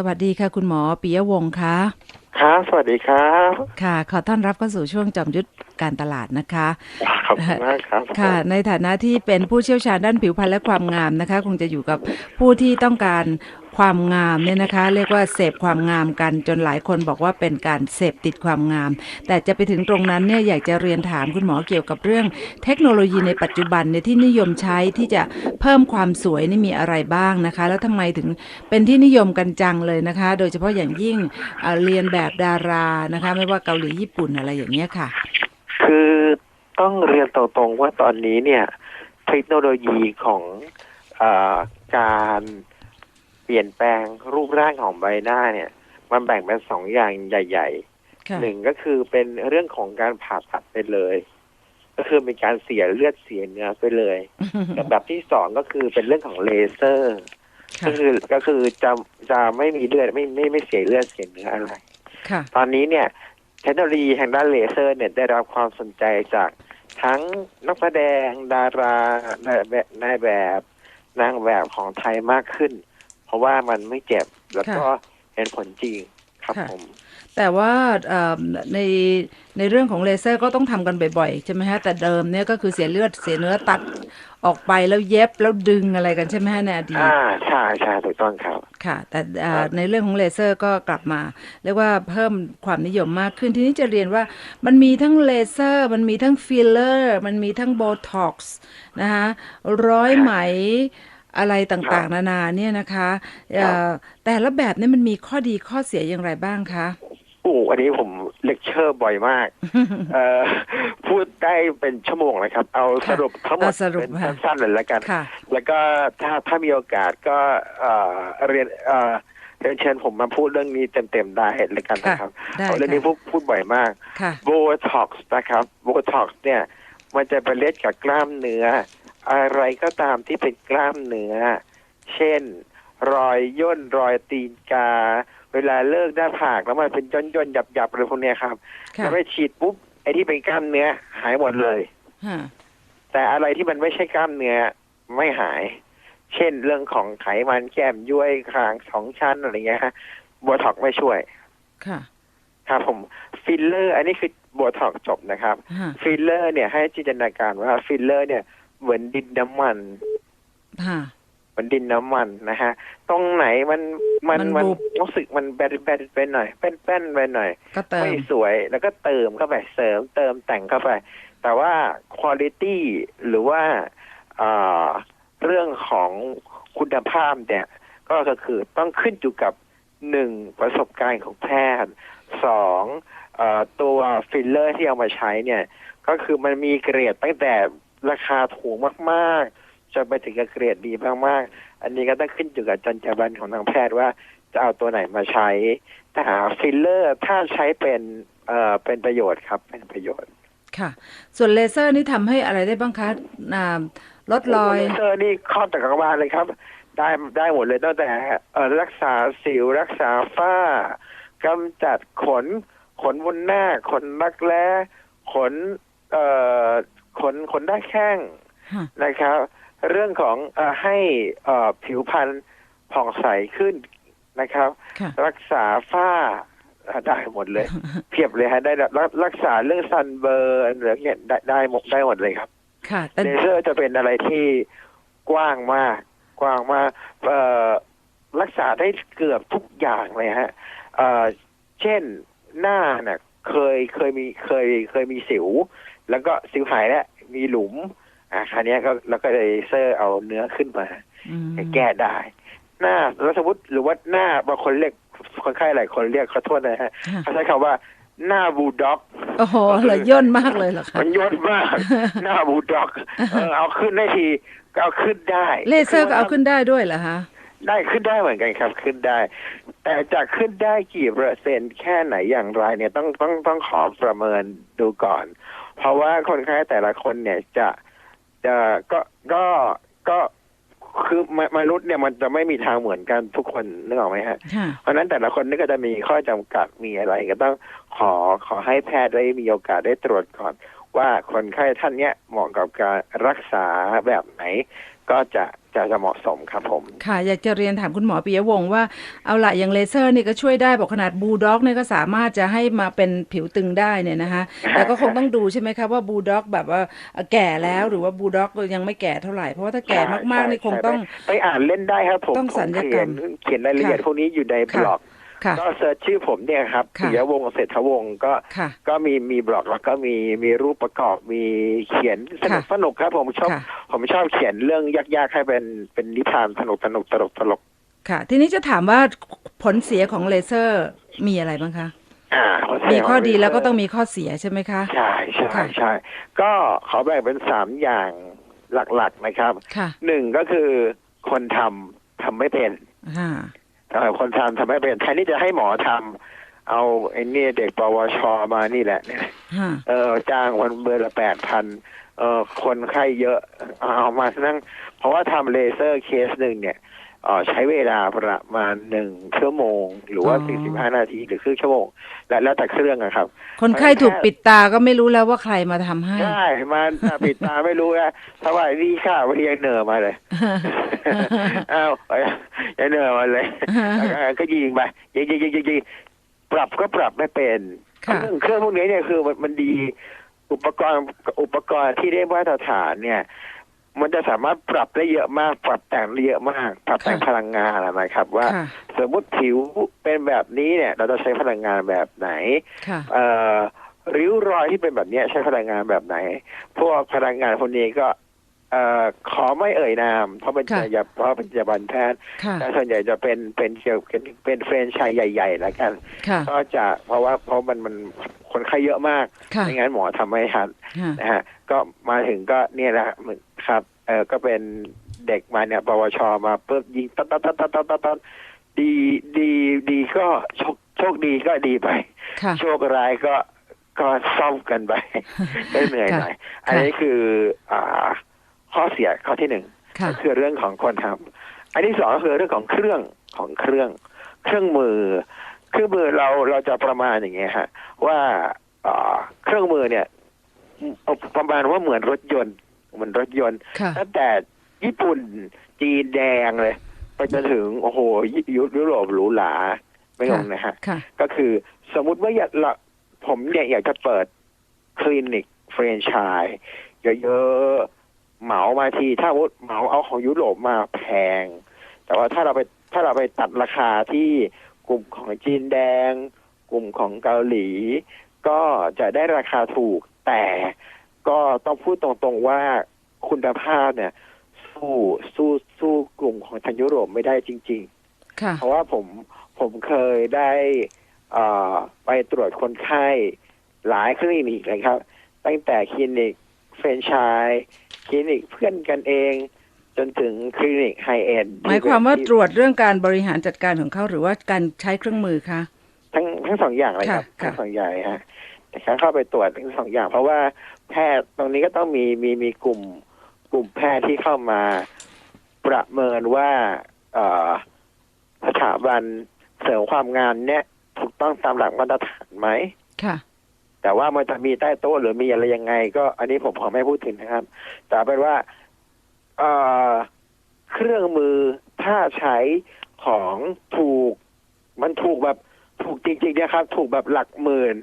สวัสดีค่ะ คุณหมอปิยวงศ์คะ ครับ สวัสดีครับ ค่ะ ขอต้อนรับเข้าสู่ช่วงจอมยุทธ การตลาดนะคะขอบคุณมากครับค่ะ ในฐานะที่เป็นผู้เชี่ยวชาญด้านผิวพรรณและความงามนะคะ คงจะอยู่กับผู้ที่ต้องการความงามเนี่ยนะคะ เรียกว่าเสพความงามกันจนหลายคนบอกว่าเป็นการเสพติดความงาม แต่จะไปถึงตรงนั้นเนี่ยอยากจะเรียนถามคุณหมอเกี่ยวกับเรื่อง เทคโนโลยีในปัจจุบันเนี่ยที่นิยมใช้ที่จะเพิ่มความสวยนี่มีอะไรบ้างนะคะ แล้วทำไมถึงเป็นที่นิยมกันจังเลยนะคะ โดยเฉพาะอย่างยิ่งเอ่อเรียนแบบดารานะคะ ไม่ว่าเกาหลีญี่ปุ่นอะไรอย่างเงี้ยค่ะ คือต้องเรียนตรงๆว่าตอนนี้เนี่ย เทคโนโลยีของเออการเปลี่ยนแปลงรูปร่างของใบหน้าเนี่ย มันแบ่งเป็นสองอย่างใหญ่ค่ะๆหนึ่งก็คือเป็นเรื่องของการผ่าตัดไปเลย ก็คือเป็นการเสียเลือดเสียเนื้อไปเลยกับแบบที่สองก็คือเป็นเรื่องของเลเซอร์ ก็ค่ะคือก็คือจะจะไม่มีเลือดไม่ไม่ไม่เสียเลือดเสียเนื้ออะไรค่ะตอนนี้เนี่ย เทคโนโลยีทางด้านเลเซอร์เนี่ยได้รับความสนใจจากทั้งนักแสดงดารานายแบบนายแบบนางแบบของไทยมากขึ้น เพราะว่ามันไม่เจ็บแล้วก็เห็นผลจริงครับค่ะผมแต่ว่าเอ่อในในเรื่องของเลเซอร์ก็ต้องทำกันบ่อยๆ ใช่ไหมฮะ แต่เดิมเนี่ยก็คือเสียเลือดเสียเนื้อตัด ออกไปแล้วเย็บแล้วดึงอะไรกันใช่ไหมฮะในอดีตอ่าใช่ใช่ถูกต้องครับ ค่ะ แต่เอ่อครับในเรื่องของเลเซอร์ก็กลับมา เรียกว่าเพิ่มความนิยมมากขึ้นทีนี้จะเรียนว่ามันมีทั้งเลเซอร์ มันมีทั้งฟิลเลอร์ มันมีทั้งโบท็อกซ์นะคะร้อยไหมอะไรต่างๆ นานาเนี่ยนะคะเอ่อแต่ละแบบเนี่ยมันมีข้อดีข้อเสียอย่างไรบ้างคะโอ้อันนี้ผมเลคเชอร์บ่อยมากเอ่อพูดได้เป็นชั่วโมงเลยครับ เอาสรุปทั้งหมดเอาสรุปเป็นค่ะสั้นๆเลยแล้วกันค่ะแล้วก็ถ้าถ้ามีโอกาสก็เอ่อเรียนเอ่อเรียนเชิญผมมาพูดเรื่องนี้เต็มๆได้เลยกันนะครับได้เพราะเรื่องนี้ค่ะพูดพูดบ่อยมากค่ะโบท็อกซ์นะครับโบท็อกซ์เนี่ย มันจะไปเล่นกับกล้ามเนื้อ อะไรก็ตามที่เป็นกล้ามเนื้อ เช่น รอยย่นรอยตีนกา เวลาเลิกหน้าผากแล้วมันเป็นย่นย่นๆหยับหยับๆอะไรพวกเนี้ยครับค่ะแล้วไปฉีดปุ๊บไอ้ที่เป็นกล้ามเนื้อหายหมดเลยฮะแต่อะไรที่มันไม่ใช่กล้ามเนื้อไม่หาย เช่นเรื่องของไขมันแก้มย้วยคางสองชั้นอะไรเงี้ยฮะโบท็อกไม่ช่วย ค่ะครับผมฟิลเลอร์ อันนี้คือโบท็อกจบนะครับฮะฟิลเลอร์ เนี่ยให้จินตนาการว่าฟิลเลอร์ เนี่ยเหมือนดินน้ำมันฮะเห มือนดินน้ำมันนะฮะ ตรงไหนมันมันมันมันบุบรู้สึกมันแบนแบนไปหน่อยแป้นแป้นไปหน่อยก็เติไม่มสวยแล้วก็เติมเข้าไปเสริมเติมแต่งเข้าไป แต่ว่าคุณภาพหรือว่าเอ่อเรื่องของคุณภาพเนี่ยก็ก็คือต้องขึ้นอยู่กับหนึ่งประสบการณ์ของแพทย์สองเอ่อตัวฟิลเลอร์ที่เอามาใช้เนี่ย ก็คือมันมีเกรดตั้งแต่ราคาถูกมาก ๆ จนไปถึงกับเกรดดีมากๆ อันนี้ก็ต้องขึ้นอยู่กับจรรยาบรรณของทางแพทย์ว่าจะเอาตัวไหนมาใช้แต่หาฟิลเลอร์ถ้าใช้เป็นเอ่อเป็นประโยชน์ครับเป็นประโยชน์ค่ะ ส่วนเลเซอร์นี่ทำให้อะไรได้บ้างคะอ่าลดรอยเลเซอร์นี่ครอบจักรวาลเลยครับ ได้ได้หมดเลยตั้งแต่เอ่อรักษาสิวรักษาฝ้ากำจัดขน ขนบนหน้า ขนรักแร้ขนเอ่อขนขนได้แข้งฮะนะครับ เรื่องของเออให้เอ่อผิวพรรณผ่องใสขึ้นนะครับค่ะรักษาฝ้าอ่าได้หมดเลย เพียบเลยฮะได้รักรักษาเรื่องซันเบิร์นหรือเนี่ยได้ได้หมดได้หมดเลยครับค่ะแต่เลเซอร์จะเป็นอะไรที่กว้างมากกว้างมากเอ่อรักษาได้เกือบทุกอย่างเลยฮะเอ่อเช่นหน้าน่ะเคยเคยมีเคยเคยมีสิว แล้วก็สิวหายแล้วมีหลุม อ่าคราวเนี้ยก็แล้วก็เลเซอร์เอาเนื้อขึ้นมาอืมแก้ได้ หน้าแล้วสมมติหรือว่าหน้าบางคนเรียกคนไข้หลายคนเรียกขอโทษนะฮะฮะเขาใช้คำว่าหน้าบูลด็อกโอ้โหเหลยย่นมากเลยเหรอคะมันย่นมาก หน้าบูลด็อกเออเอาขึ้นได้ทีก็เอาขึ้นได้ เลเซอร์ก็เอาขึ้นได้ด้วยเหรอคะได้ขึ้นได้เหมือนกันครับขึ้นได้ แต่จะขึ้นได้กี่เปอร์เซ็นต์แค่ไหนอย่างไรเนี่ยต้องต้องต้องขอประเมินดูก่อน เพราะว่าคนไข้แต่ละคนเนี่ยจะ จะก็ก็ก็คือมมนุษย์เนี่ยมันจะไม่มีทางเหมือนกันทุกคนนึกออกไหมฮะค่ะเพราะฉะนั้นแต่ละคนนี่ก็จะมีข้อจำกัดมีอะไร ก็ต้องขอขอให้แพทย์ได้มีโอกาสได้ตรวจก่อน ว่าคนไข้ท่านเนี้ยเหมาะกับการรักษาแบบไหน ก็จะ จะจะจะเหมาะสมครับผม ค่ะ อยากจะเรียนถามคุณหมอปิยวงศ์ว่าเอาละอย่างเลเซอร์นี่ก็ช่วยได้บอกขนาดบูลด็อกเนี่ยก็สามารถจะให้มาเป็นผิวตึงได้เนี่ยนะคะแต่ก็คงต้องดูใช่ไหมคะว่าบูลด็อกแบบว่าแก่แล้วหรือว่าบูลด็อกยังไม่แก่เท่าไหร่เพราะว่าถ้าแก่มากๆนี่คงต้องไปอ่านเล่นได้ครับผมต้องผมสัญญกรเขีรยมนเขียนรายละเอียดค่ะพวกนี้อยู่ในบค่ะล็อกค่ะ ก็เซิร์ชชื่อผมเนี่ยครับค่ะปิยวงศ์เศรษฐวงศ์ก็ค่ะก็มีมีบล็อกแล้วก็มีมีรูปประกอบมีเขียนสนุกค่ะสนุกครับ ผมชอบค่ะผมชอบเขียนเรื่องยากๆให้เป็นเป็นนิทานสนุกสนุกตลกตลกค่ะ ทีนี้จะถามว่าผลเสียของเลเซอร์มีอะไรบ้างคะอ่ามีข้อดีแล้วก็ต้องมีข้อเสียใช่ไหมคะ ใช่ใช่ค่ะใช่ก็ขอแบ่งเป็นสามอย่างหลักๆนะครับค่ะหนึ่งก็คือคนทำทำไม่เป็นอ่าเอ่อ คนทำทำไม่เป็นแทนที่จะให้หมอทำเอาไอ้นี่เด็กปวชมานี่แหละเนี่ยฮะเออจ้างวันเบอร์ละแปดพันเออคนไข้เยอะเอามานั่งเพราะว่าทำเลเซอร์เคสหนึ่งเนี่ยเออ ใช้เวลาประมาณหนึ่งชั่วโมง หรือว่าสี่สิบห้านาทีหรือครึ่งชั่วโมง และแล้วแต่เครื่องอะครับ คนไข้ถูกปิดตาก็ไม่รู้แล้วว่าใครมาทำให้ ใช่มาปิดตาไม่รู้นะเพราะว่านี่ข้าวเรียงเหนือมาเลย อ้าวยังเหนือมาเลยแล้วก็ก็ยิงไปยิงยิงยิงยิงยิงปรับก็ปรับไม่เป็นค่ะเครื่องเครื่องพวกนี้เนี่ยคือมันมันดี อุปกรณ์อุปกรณ์ที่ได้มาตรฐานเนี่ย มันจะสามารถปรับได้เยอะมาก ปรับแต่งได้เยอะมาก ปรับแต่งค่ะพลังงานอะนะครับ ว่าค่ะสมมติผิวเป็นแบบนี้เนี่ย เราจะใช้พลังงานแบบไหนค่ะเอ่อริ้วรอยที่เป็นแบบเนี้ยใช้พลังงานแบบไหน พวกพลังงานพวกนี้ก็เอ่อขอไม่เอ่ยนาม เพราะเป็นค่ะจรรยาเพราะเป็นจรรยาบรรณแพทย์ค่ะแต่ส่วนใหญ่จะเป็นเป็นเกี่ยวเป็นเป็นเฟรนไชส์ใหญ่ๆแล้วกันค่ะก็จะเพราะว่าเพราะมันมันคนไข้เยอะมากค่ะไม่งั้นหมอทำไม่ทันค่ะนะฮะก็มาถึงก็เนี่ยแหละเหมือนครับเออก็เป็นเด็กมาเนี่ยปวชมาปุ๊บยิงตัดตัดตัดตัดตัดตัดตัดดีดีดีก็โชคโชคดีก็ดีไปค่ะโชคร้ายก็ก็ซ่อมกันไปก็เหนื่อยหน่อยอันนี้คืออ่า ข้อเสียข้อที่หนึ่งค่ะก็คือเรื่องของคนทำอันที่สองก็คือเรื่องของเครื่องของเครื่อง เครื่องมือ เครื่องมือเราเราจะประมาณอย่างเงี้ยฮะว่าอ่าเครื่องมือเนี่ยเอาประมาณว่าเหมือนรถยนต์เหมือนรถยนต์ค่ะตั้งแต่ญี่ปุ่นจีนแดงเลย ไปจนถึงโอ้โหยุยุโรปหรูหราไม่งงนะฮะค่ะก็คือสมมุติว่าอยากละผมเนี่ยอยากจะเปิดคลินิกแฟรนไชส์เยอะๆ เหมามาที ถ้าวุฒเหมาเอาของยุโรปมาแพง แต่ว่าถ้าเราไปถ้าเราไปตัดราคาที่กลุ่มของจีนแดง กลุ่มของเกาหลี ก็จะได้ราคาถูก แต่ก็ต้องพูดตรงๆว่าคุณภาพเนี่ย สู้สู้สู้กลุ่มของทางยุโรปไม่ได้จริงๆค่ะเพราะว่าผมผมเคยได้เอ่อไปตรวจคนไข้หลายคลินิกเลยครับ ตั้งแต่คลินิกเฟรนไชส์ คลินิกเพื่อนกันเอง จนถึงคลินิกไฮเอ็นหมายความว่าตรวจเรื่องการบริหารจัดการของเขาหรือว่าการใช้เครื่องมือคะทั้งทั้งสองอย่างเลยครับค่ะค่ะทั้งสองอย่างฮะแต่การเข้าไปตรวจทั้งสองอย่าง เพราะว่าแพทย์ตรงนี้ก็ต้องมีมีมีกลุ่มกลุ่มแพทย์ที่เข้ามาประเมินว่าเอ่อสถาบันเสริมความงามเนี่ยถูกต้องตามหลักมาตรฐานไหมค่ะ แต่ว่ามันจะมีใต้โต๊ะหรือมีอะไรยังไง ก็อันนี้ผมขอไม่พูดถึงนะครับ แต่เป็นว่าเออเครื่องมือถ้าใช้ของถูก มันถูกแบบถูกจริงๆนะครับ ถูกแบบหลักหมื่น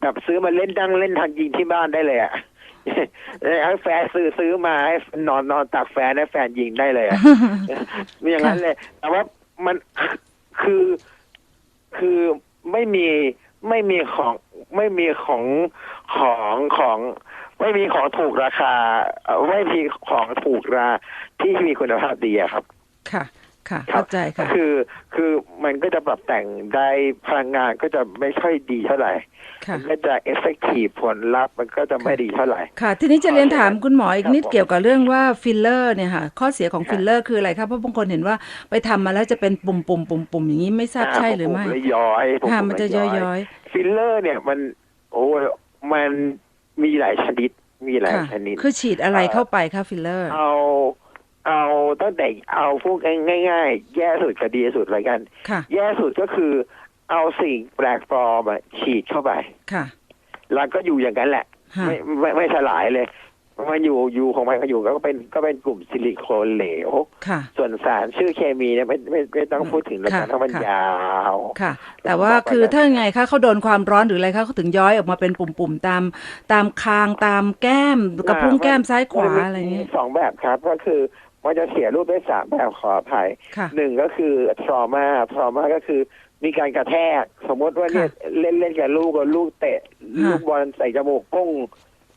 แบบซื้อมาเล่นดังเล่นทางยิงที่บ้านได้เลยอะให้แฟนซื้อซื้อมาให้นอนนอนตากแฟนให้แฟนยิงได้เลยอะมีอย่างนั้นเลย แต่ว่ามันคือคือไม่มี ไม่มีของไม่มีของของของ ไม่มีของถูกราคา ไม่มีของถูกราที่มีคุณภาพดีอะครับ ค่ะ ค่ะครับเข้าใจค่ะคือคือมันก็จะปรับแต่งได้พลังงานก็จะไม่ค่อยดีเท่าไหร่ค่ะมันก็จะเอฟเฟกตีฟผลลัพธ์มันก็จะไม่ดีเท่าไหร่ค่ะ ทีนี้จะเรียนถามคุณหมออีกนิดครับผมเกี่ยวกับเรื่องว่าฟิลเลอร์เนี่ยค่ะข้อเสียของฟิลเลอร์คืออะไรครับเพราะบางคนเห็นว่าไปทำมาแล้วจะเป็นปุ่มปุ่มปุ่มปุ่มอย่างนี้ไม่ทราบใช่หรือไม่ผมเลยย้อยผมค่ะผมมันจะเลยย้อยฟิลเลอร์เนี่ยมันโอ้ยมันมีหลายชนิดมีหๆลายค่ะชนิด คือฉีดอะไรเข้าไปคะฟิลเลอร์ เอา เอาตั้งแต่เอาพวกง่าย ๆ แย่สุดกับดีสุดเลยกันค่ะแย่สุดก็คือ เอาสิ่งแปลกปลอมอะฉีดเข้าไปค่ะแล้วก็อยู่อย่างนั้นแหละค่ะไม่ไม่ไม่สลายเลยมันอยู่อยู่ของมันก็อยู่ก็เป็นก็เป็นกลุ่มซิลิโคนเหลวค่ะส่วนสารชื่อเคมีเนี่ยไม่ไม่ไม่ต้องพูดถึงแล้วกันค่ะเพราะมันค่ะยาวค่ะ แต่ว่าคือถ้าไงคะเขาโดนความร้อนหรืออะไรคะเขาถึงย้อยออกมาเป็นปุ่มๆตามตามคางตามแก้มกระพุ้งแก้มซ้ายขวาอะไรอย่างเงี้เงี้ยสองแบบครับ ก็คือ มันจะเสียรูปได้สามแบบขออภัยค่ะหนึ่งก็คือ trauma trauma ก็คือมีการกระแทก สมมติว่าเนี่ยเล่นเล่นกับลูกกับลูกเตะค่ะลูกบอลใส่จมูกกุ้ง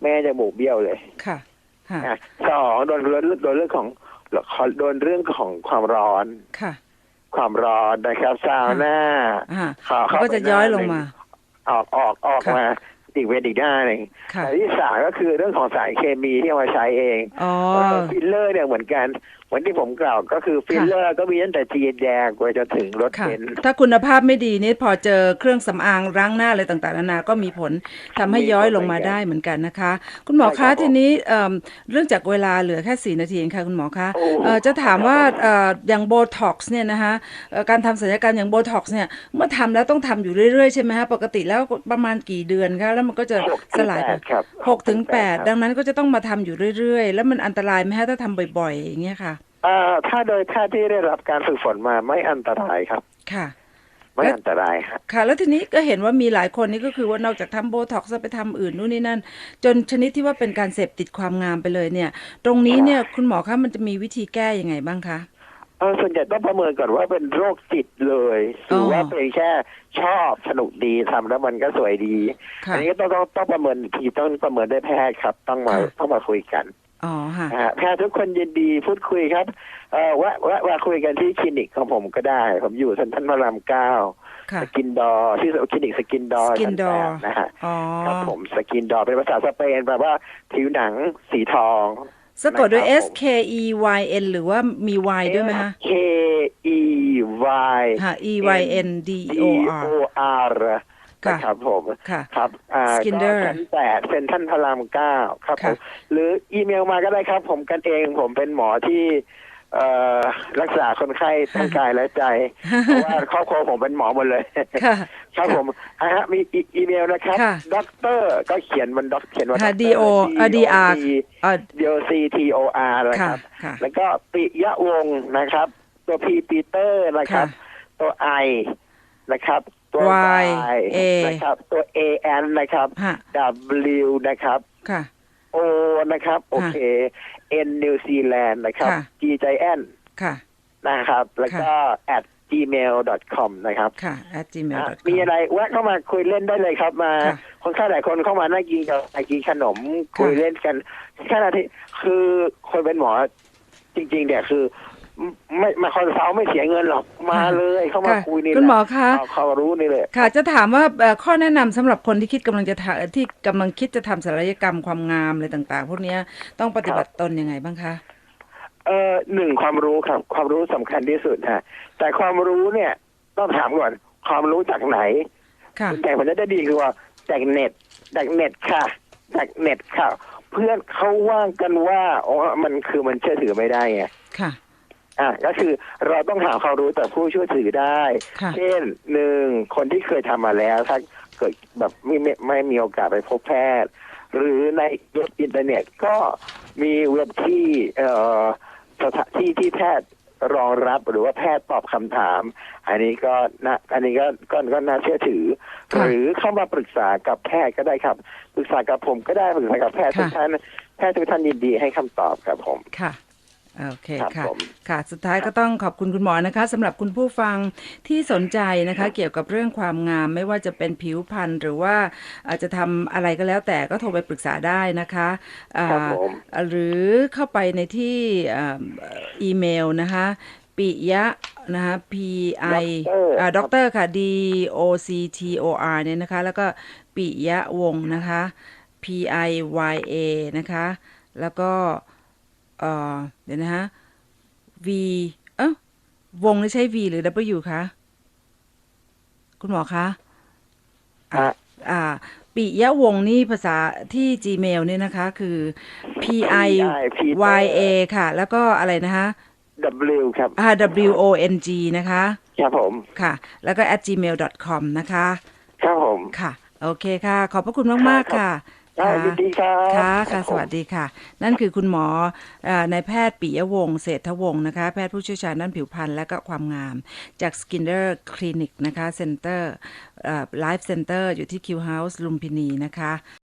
แม่จมูกเบี้ยวเลยค่ะค่ะอะสองโดนเรื่องโดนเรื่องของโดนเรื่องของความร้อนค่ะ ความร้อนนะครับซาวน่าอ่าขอเขาก็จะย้อยลงมา ออกออกออกค่ะมา อีกเวทอีกด้านหนึ่งค่ะแต่ที่สามก็คือเรื่องของสารเคมีที่เอามาใช้เองอ๋อฟิลเลอร์เนี่ยเหมือนกัน เหมือนที่ผมกล่าวก็คือฟิลเลอร์ก็มีตั้งแต่จีนแดงไปจนถึงรถค่ะเบนซ์ถ้าคุณภาพไม่ดีนี่พอเจอเครื่องสำอางล้างหน้าอะไรต่างๆนานาก็มีผลทำให้ย้อยลงมาได้เหมือนกันนะคะ คุณหมอใช่ครัคะบผมทีนี้เอิ่มเรื่องจากเวลาเหลือแค่สี่นาทีเองค่ะคุณหมอคะโอ้เอ่อจะถามว่าเอ่ออย่างโบท็อกซ์เนี่ยนะคะเอ่อการทำศัลยกรรมอย่างโบท็อกซ์เนี่ยเมื่อทำแล้วต้องทำอยู่เรื่อยๆใช่ไหมคะปกติแล้วประมาณกี่เดือนคะแล้วมันก็จะหกสถึงลายแปไปดครับหกถึงแปดครับดังนั้นก็จะต้องมาทำอยู่เรื่อยๆ แล้วมันอันตรายไหมคะถ้าทำบ่อยๆอย่างเงี้ยค่ะ อ่าถ้าโดยแพทย์ที่ได้รับการฝึกฝนมาไม่อันตรายครับ ค่ะ ไม่แล้วอันตรายครับค่ะ แล้วทีนี้ก็เห็นว่ามีหลายคนนี่ก็คือว่านอกจากทำโบท็อกซ์ไปทำอื่นนู่นนี่นั่น จนชนิดที่ว่าเป็นการเสพติดความงามไปเลยเนี่ย ตรงนี้เนี่ยคุณหมอคะมันจะมีวิธีแก้ยังไงบ้างคะ เออส่วนใหญ่ต้องประเมินก่อนว่าเป็นโรคจิตเลยหรือออ ว่าเป็นแค่ชอบสนุกดีทำแล้วมันก็สวยดี ค่ะ อันี้ก็ต้องต้องต้องประเมินอีกทีต้องประเมินด้วยแพทย์ครับ ต้องมาค่ะ ต้องมาคุยกัน อ๋อค่ะนะฮะแพทย์ทุกคนยินดีพูดคุยครับเออว่าว่าว่าคุยกันที่คลินิกของผมก็ได้ ผมอยู่เซ็นทรัลพระรามเก้าค่ะสกินดอร์ที่คลินิกสกินดอร์ Skin Door นะฮะอ๋อครับผมสกินดอร์เป็นภาษาสเปนแปลว่าผิวหนังสีทองสะกดด้วยนะครับ S K E Y N หรือว่ามี Y ด้วยไหมคะ K E Y ค่ะ E Y N D D O R O R ค่ะนะครับผมค่ะครับอ่า Skinder ก็ชั้นแปดเซ็นทรัลพระรามเก้าครับผค่ะมหรืออีเมลมาก็ได้ครับ ผมกันเองผมเป็นหมอที่เอ่อรักษาคนไข้ทั้งกายและใจ เพราะว่าครอบครัวผมเป็นหมอหมดเลยค่ะครับผมอ่าฮะมีอีอีเมลนะครับค่ะด็อกเตอร์ก็เขียนมันด็อกเขียนว่าค่ะ D O เอ่อ D R เอ่อ D O C T O R นะคค่ะรับค่ะแล้วก็ปิยะวงศ์นะครับ ตัวพีปีเตอร์นะครับ ตัวไอนะครับ ตัว Y Y A นะครับตัว A N นะครับค่ะ W นะครับ ค่ะ O นะครับ โอเค N นิวซีแลนด์นะครับ ค่ะ G J N ค่ะ นะครับ แล้วก็ at gmail.com นะครับค่ะ at gmail อะมีอะไรแวะเข้ามาคุยเล่นได้เลยครับมา ค่ะคนข้างหลายคนเข้ามานั่งกินกับกินขนมคุยเล่นกันแค่นาทีคือคนเป็นหมอจริง ๆ เนี่ยคือ ไม่มาคอนซัลท์ไม่เสียเงินหรอกมาเลยเข้ามาค่ะคุยนี่แหคุละณหมอคะเอาเขารู้นี่เลยค่ะ จะถามว่าเอ่อข้อแนะนำสำหรับคนที่คิดกำลังจะทำที่กำลังคิดจะทำศัลยกรรมความงามอะไรต่าง ๆ พวกเนี้ยต้องปฏิบัติตนยังไงบ้างคะเออหนึ่งความรู้ครับ ความรู้สำคัญที่สุดฮะแต่ความรู้เนี่ย ต้องถามก่อนความรู้จากไหนค่ะแต่ผมจะได้ดีคือว่าจากเน็ตจากเน็ตค่ะจากเน็ตค่ะ เพื่อนเขาว่างกันว่าอ๋อมันคือมันเชื่อถือไม่ได้ไงค่ะ อะก็คือเราต้องหาความรู้จากผู้ช่วยถือได้ ค่ะ เช่นหนึ่งคนที่เคยทำมาแล้วถ้าเกิดแบบไม่ไม่ไม่มีโอกาสไปพบแพทย์ หรือในเว็บอินเทอร์เน็ตก็มีเว็บที่เอ่อสถานที่ที่แพทย์รองรับหรือว่าแพทย์ตอบคำถาม อันนี้ก็นะอันนี้ก็ก็ก็น่าเชื่อถือ ค่ะ หรือเข้ามาปรึกษากับแพทย์ก็ได้ครับ ปรึกษากับผมก็ได้ปรึกษากับแพทย์ค่ะทุกท่านแพทย์ทุกท่านยินดีให้คำตอบครับผม ค่ะ โอเคครับค่ะ ผมค่ะ สุดท้ายก็ต้องขอบคุณคุณหมอนะคะสำหรับคุณผู้ฟังที่สนใจนะคะ เกี่ยวกับเรื่องความงาม ไม่ว่าจะเป็นผิวพรรณหรือว่าอาจจะทำอะไรก็แล้วแต่ก็โทรไปปรึกษาได้นะคะอ่าครับผม หรือเข้าไปในที่อ่าอีเมลนะคะปิยะนะคะ P I อ่าด็อกเตอร์ค่ะ D O C T O R เนี่ยนะคะ แล้วก็ปิยะวงศ์นะคะ P I Y A นะคะ แล้วก็ เอ่อเดี๋ยวนะฮะ V เอ้าวงนี่ใช้ V หรือ W คะ คุณหมอคะอ่าอะอ่า ปิยะวงศ์นี่ภาษาที่ Gmail เนี่ยนะคะ คือ P I Y A ค่ะ แล้วก็อะไรนะคะ W ครับอ่า W O N G นะคะ ครับผม ค่ะ แล้วก็ at gmail com นะคะ ครับผม ค่ะ โอเคค่ะ ขอบพระคุณมาก ๆ ค่ะได้ ค่ะยินดีครับค่ะรัค่ะบสวัสดีค่ะ นั่นคือคุณหมอเอ่อนายแพทย์ปิยวงศ์เศรษฐวงศ์นะคะ แพทย์ผู้เชี่ยวชาญด้านผิวพรรณและก็ความงาม จาก Skinner Clinic นะคะ Center เอ่อ Life Center อยู่ที่ Q House ลุมพินีนะคะ